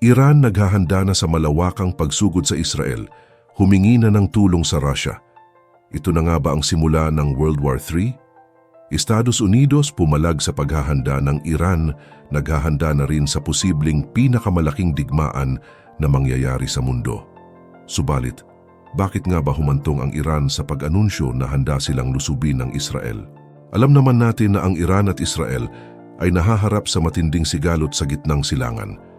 Iran naghahanda na sa malawakang pagsugod sa Israel, humingi na ng tulong sa Russia. Ito na nga ba ang simula ng World War III? Estados Unidos pumalag sa paghahanda ng Iran, naghahanda na rin sa posibleng pinakamalaking digmaan na mangyayari sa mundo. Subalit, bakit nga ba humantong ang Iran sa pag-anunsyo na handa silang lusubin ng Israel? Alam naman natin na ang Iran at Israel ay nahaharap sa matinding sigalot sa gitnang silangan.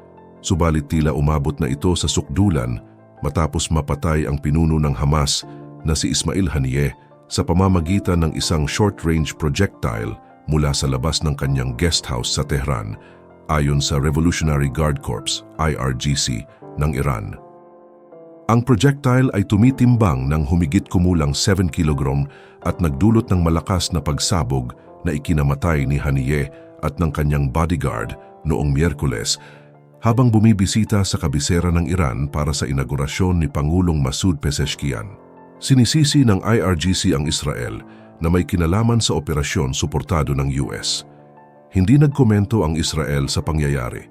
Subalit tila umabot na ito sa sukdulan matapos mapatay ang pinuno ng Hamas na si Ismail Haniyeh sa pamamagitan ng isang short-range projectile mula sa labas ng kanyang guest house sa Tehran ayon sa Revolutionary Guard Corps IRGC ng Iran. Ang projectile ay tumitimbang ng humigit kumulang 7 kg at nagdulot ng malakas na pagsabog na ikinamatay ni Haniyeh at ng kanyang bodyguard noong Miyerkules habang bumibisita sa kabisera ng Iran para sa inaugurasyon ni Pangulong Masoud Pezeshkian. Sinisisi ng IRGC ang Israel na may kinalaman sa operasyon suportado ng US. Hindi nagkomento ang Israel sa pangyayari.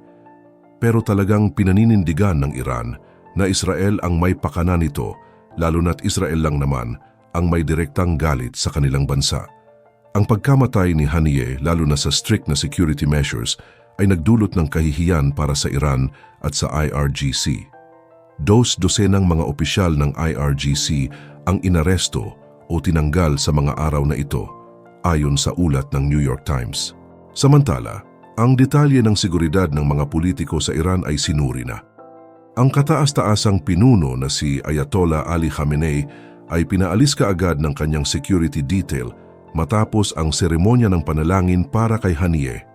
Pero talagang pinaninindigan ng Iran na Israel ang may pakana nito lalo na't Israel lang naman ang may direktang galit sa kanilang bansa. Ang pagkamatay ni Haniyeh lalo na sa strict na security measures ay nagdulot ng kahihiyan para sa Iran at sa IRGC. Dos-dosenang mga opisyal ng IRGC ang inaresto o tinanggal sa mga araw na ito ayon sa ulat ng New York Times. Samantala, ang detalye ng seguridad ng mga politiko sa Iran ay sinuri na. Ang kataas-taasang pinuno na si Ayatollah Ali Khamenei ay pinaalis kaagad ng kanyang security detail matapos ang seremonya ng panalangin para kay Haniyeh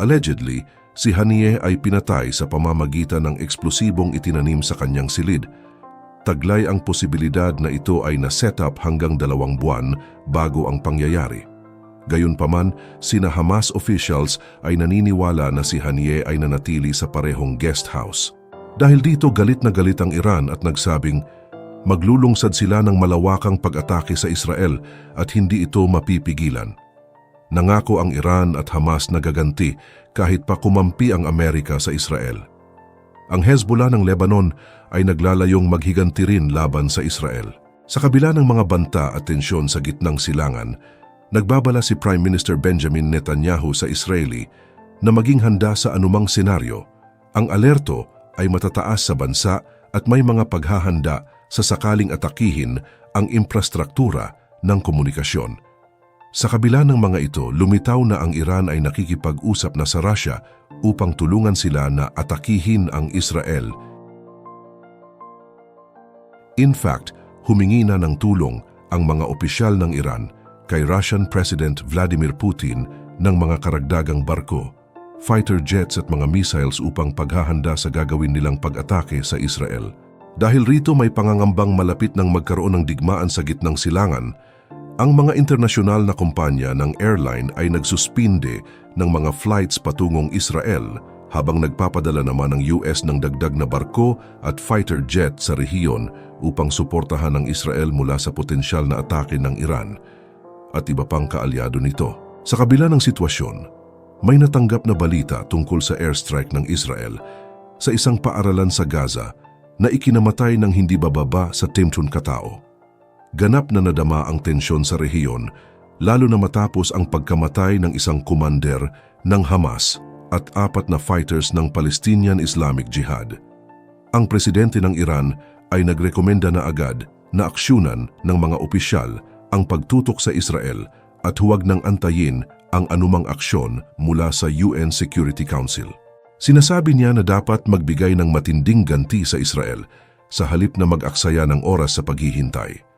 Allegedly, si Hanie ay pinatay sa pamamagitan ng eksplosibong itinanim sa kanyang silid. Taglay ang posibilidad na ito ay na-set up hanggang dalawang buwan bago ang pangyayari. Gayunpaman, sina Hamas officials ay naniniwala na si Hanie ay nanatili sa parehong guest house. Dahil dito galit na galit ang Iran at nagsabing, maglulungsad sila ng malawakang pag-atake sa Israel at hindi ito mapipigilan. Nangako ang Iran at Hamas na gaganti kahit pa kumampi ang Amerika sa Israel. Ang Hezbollah ng Lebanon ay naglalayong maghiganti rin laban sa Israel. Sa kabila ng mga banta at tensyon sa gitnang silangan, nagbabala si Prime Minister Benjamin Netanyahu sa Israeli na maging handa sa anumang senaryo. Ang alerto ay matataas sa bansa at may mga paghahanda sa sakaling atakihin ang infrastruktura ng komunikasyon. Sa kabila ng mga ito, lumitaw na ang Iran ay nakikipag-usap na sa Russia upang tulungan sila na atakihin ang Israel. In fact, humingi na ng tulong ang mga opisyal ng Iran kay Russian President Vladimir Putin ng mga karagdagang barko, fighter jets at mga missiles upang paghahanda sa gagawin nilang pag-atake sa Israel. Dahil rito may pangangambang malapit ng magkaroon ng digmaan sa gitnang silangan, ang mga internasyonal na kumpanya ng airline ay nagsuspinde ng mga flights patungong Israel habang nagpapadala naman ng US ng dagdag na barko at fighter jet sa rehiyon upang suportahan ng Israel mula sa potensyal na atake ng Iran at iba pang kaalyado nito. Sa kabila ng sitwasyon, may natanggap na balita tungkol sa airstrike ng Israel sa isang paaralan sa Gaza na ikinamatay ng hindi bababa sa Timtun katao. Ganap na nadama ang tensyon sa rehiyon, lalo na matapos ang pagkamatay ng isang kumander ng Hamas at apat na fighters ng Palestinian Islamic Jihad. Ang presidente ng Iran ay nagrekomenda na agad na aksyonan ng mga opisyal ang pagtutok sa Israel at huwag nang antayin ang anumang aksyon mula sa UN Security Council. Sinasabi niya na dapat magbigay ng matinding ganti sa Israel sa halip na mag-aksaya ng oras sa paghihintay.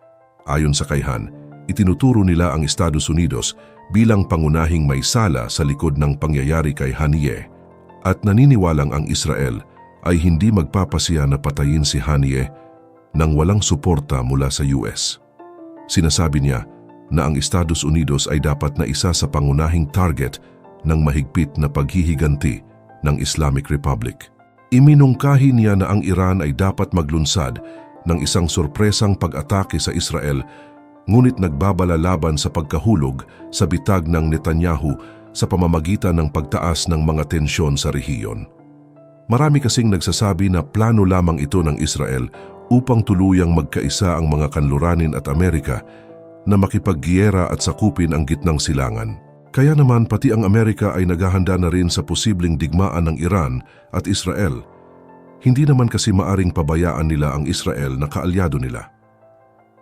Ayon sa Kayhan, itinuturo nila ang Estados Unidos bilang pangunahing may sala sa likod ng pangyayari kay Haniyeh at naniniwalang ang Israel ay hindi magpapasya na patayin si Haniyeh nang walang suporta mula sa US. Sinasabi niya na ang Estados Unidos ay dapat na isa sa pangunahing target ng mahigpit na paghihiganti ng Islamic Republic. Iminungkahi niya na ang Iran ay dapat maglunsad ng isang sorpresang pag-atake sa Israel ngunit nagbabala laban sa pagkahulog sa bitag ng Netanyahu sa pamamagitan ng pagtaas ng mga tensyon sa rehiyon. Marami kasing nagsasabi na plano lamang ito ng Israel upang tuluyang magkaisa ang mga kanluranin at Amerika na makipaggiyera at sakupin ang gitnang silangan. Kaya naman pati ang Amerika ay naghahanda na rin sa posibleng digmaan ng Iran at Israel. Hindi naman kasi maaring pabayaan nila ang Israel na kaalyado nila.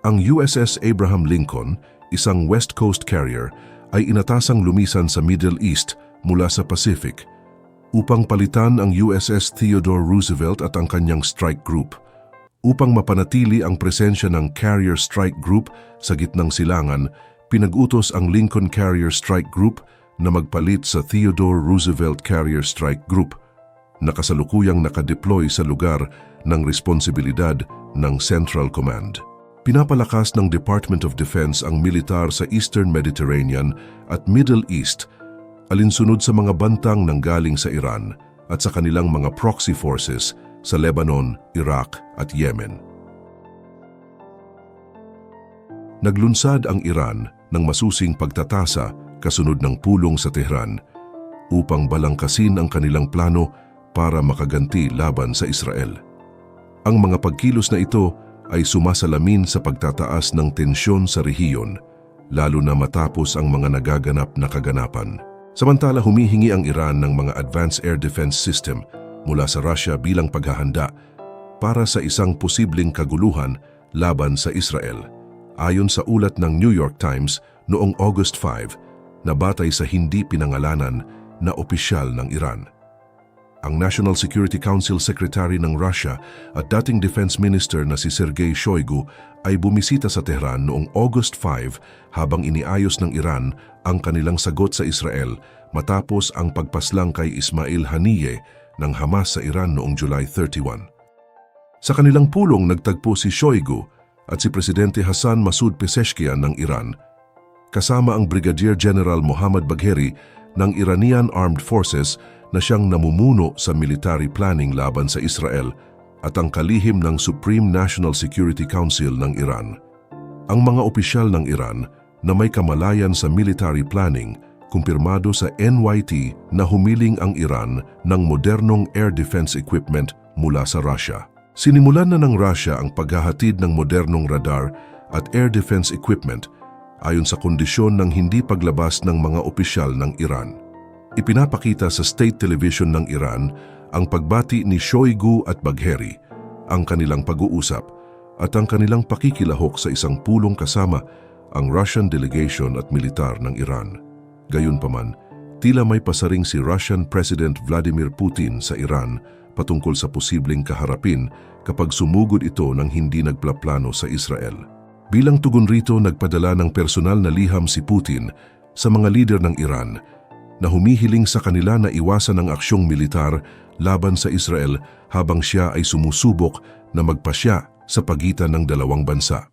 Ang USS Abraham Lincoln, isang West Coast carrier, ay inatasang lumisan sa Middle East mula sa Pacific upang palitan ang USS Theodore Roosevelt at ang kanyang strike group. Upang mapanatili ang presensya ng Carrier Strike Group sa gitnang silangan, pinag-utos ang Lincoln Carrier Strike Group na magpalit sa Theodore Roosevelt Carrier Strike Group na kasalukuyang nakadeploy sa lugar ng responsibilidad ng Central Command. Pinapalakas ng Department of Defense ang militar sa Eastern Mediterranean at Middle East alinsunod sa mga bantang nanggaling sa Iran at sa kanilang mga proxy forces sa Lebanon, Iraq at Yemen. Naglunsad ang Iran ng masusing pagtatasa kasunod ng pulong sa Tehran upang balangkasin ang kanilang plano para makaganti laban sa Israel. Ang mga pagkilos na ito ay sumasalamin sa pagtataas ng tensyon sa rehiyon, lalo na matapos ang mga nagaganap na kaganapan. Samantala humihingi ang Iran ng mga advanced air defense system mula sa Russia bilang paghahanda para sa isang posibleng kaguluhan laban sa Israel. Ayon sa ulat ng New York Times noong August 5 na batay sa hindi pinangalanan na opisyal ng Iran. Ang National Security Council Secretary ng Russia at dating Defense Minister na si Sergei Shoigu ay bumisita sa Tehran noong August 5 habang iniayos ng Iran ang kanilang sagot sa Israel matapos ang pagpaslang kay Ismail Haniyeh ng Hamas sa Iran noong July 31. Sa kanilang pulong nagtagpo si Shoigu at si Presidente Hassan Masoud Pezeshkian ng Iran kasama ang Brigadier General Mohammad Bagheri ng Iranian Armed Forces na siyang namumuno sa military planning laban sa Israel at ang kalihim ng Supreme National Security Council ng Iran. Ang mga opisyal ng Iran na may kamalayan sa military planning kumpirmado sa NYT na humiling ang Iran ng modernong air defense equipment mula sa Russia. Sinimulan na ng Russia ang paghahatid ng modernong radar at air defense equipment ayon sa kondisyon ng hindi paglabas ng mga opisyal ng Iran. Ipinapakita sa state television ng Iran ang pagbati ni Shoigu at Bagheri, ang kanilang pag-uusap at ang kanilang pakikilahok sa isang pulong kasama ang Russian delegation at militar ng Iran. Gayunpaman, tila may pasaring si Russian President Vladimir Putin sa Iran patungkol sa posibleng kaharapin kapag sumugod ito ng hindi nagplaplano sa Israel. Bilang tugon rito, nagpadala ng personal na liham si Putin sa mga lider ng Iran na humihiling sa kanila na iwasan ang aksyong militar laban sa Israel habang siya ay sumusubok na magpasya sa pagitan ng dalawang bansa.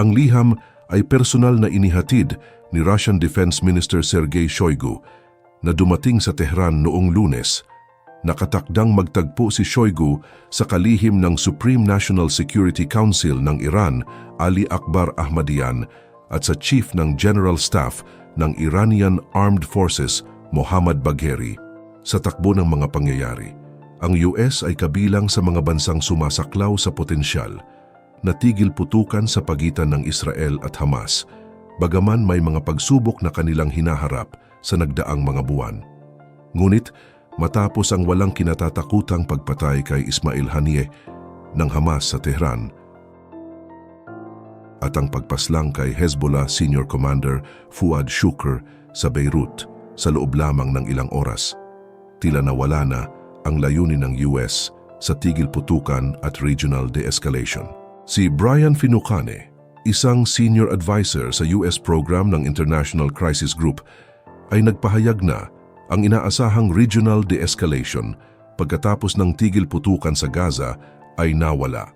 Ang liham ay personal na inihatid ni Russian Defense Minister Sergei Shoigu na dumating sa Tehran noong lunes, nakatakdang magtagpo si Shoigu sa kalihim ng Supreme National Security Council ng Iran, Ali Akbar Ahmadian, at sa Chief ng General Staff ng Iranian Armed Forces, Mohammad Bagheri. Sa takbo ng mga pangyayari, ang US ay kabilang sa mga bansang sumasaklaw sa potensyal na tigil putukan sa pagitan ng Israel at Hamas bagaman may mga pagsubok na kanilang hinaharap sa nagdaang mga buwan. Ngunit matapos ang walang kinatatakutang pagpatay kay Ismail Haniyeh ng Hamas sa Tehran at ang pagpaslang kay Hezbollah Senior Commander Fuad Shukr sa Beirut sa loob lamang ng ilang oras, tila nawala na ang layunin ng US sa tigil putukan at regional de-escalation. Si Brian Finucane, isang senior advisor sa US program ng International Crisis Group, ay nagpahayag na ang inaasahang regional de-escalation pagkatapos ng tigil putukan sa Gaza ay nawala,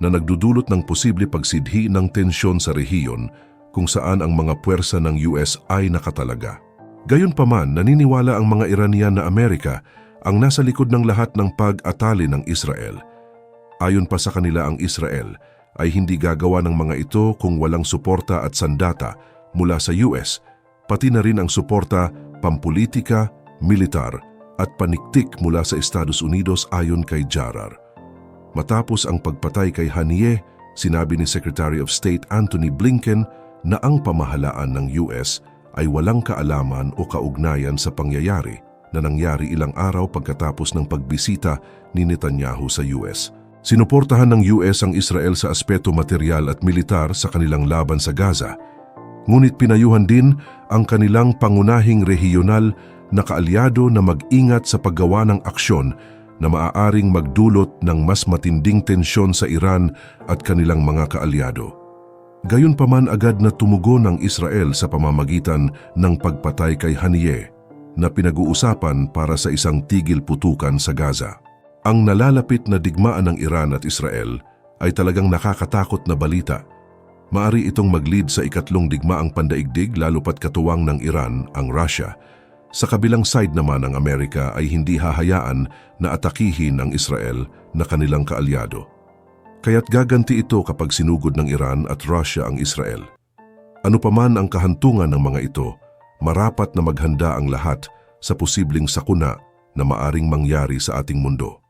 na nagdudulot ng posible pagsidhi ng tensyon sa rehiyon kung saan ang mga puwersa ng US ay nakatalaga. Gayunpaman, naniniwala ang mga Iranian na Amerika ang nasa likod ng lahat ng pag-atali ng Israel. Ayon pa sa kanila ang Israel, ay hindi gagawa ng mga ito kung walang suporta at sandata mula sa US, pati na rin ang suporta pampolitika, militar at paniktik mula sa Estados Unidos ayon kay Jarar. Matapos ang pagpatay kay Haniye, sinabi ni Secretary of State Anthony Blinken na ang pamahalaan ng US ay walang kaalaman o kaugnayan sa pangyayari na nangyari ilang araw pagkatapos ng pagbisita ni Netanyahu sa US. Sinuportahan ng US ang Israel sa aspeto material at militar sa kanilang laban sa Gaza, ngunit pinayuhan din ang kanilang pangunahing rehiyonal na kaalyado na mag-ingat sa paggawa ng aksyon na maaaring magdulot ng mas matinding tensyon sa Iran at kanilang mga kaalyado. Gayunpaman agad na tumugon ng Israel sa pamamagitan ng pagpatay kay Haniyeh na pinag-uusapan para sa isang tigil putukan sa Gaza. Ang nalalapit na digmaan ng Iran at Israel ay talagang nakakatakot na balita. Maari itong mag-lead sa ikatlong digmaang pandaigdig lalo pat katuwang ng Iran, ang Russia. Sa kabilang side naman ng Amerika ay hindi hahayaan na atakihin ang Israel na kanilang kaalyado. Kaya't gaganti ito kapag sinugod ng Iran at Russia ang Israel. Ano paman ang kahantungan ng mga ito, marapat na maghanda ang lahat sa posibleng sakuna na maaring mangyari sa ating mundo.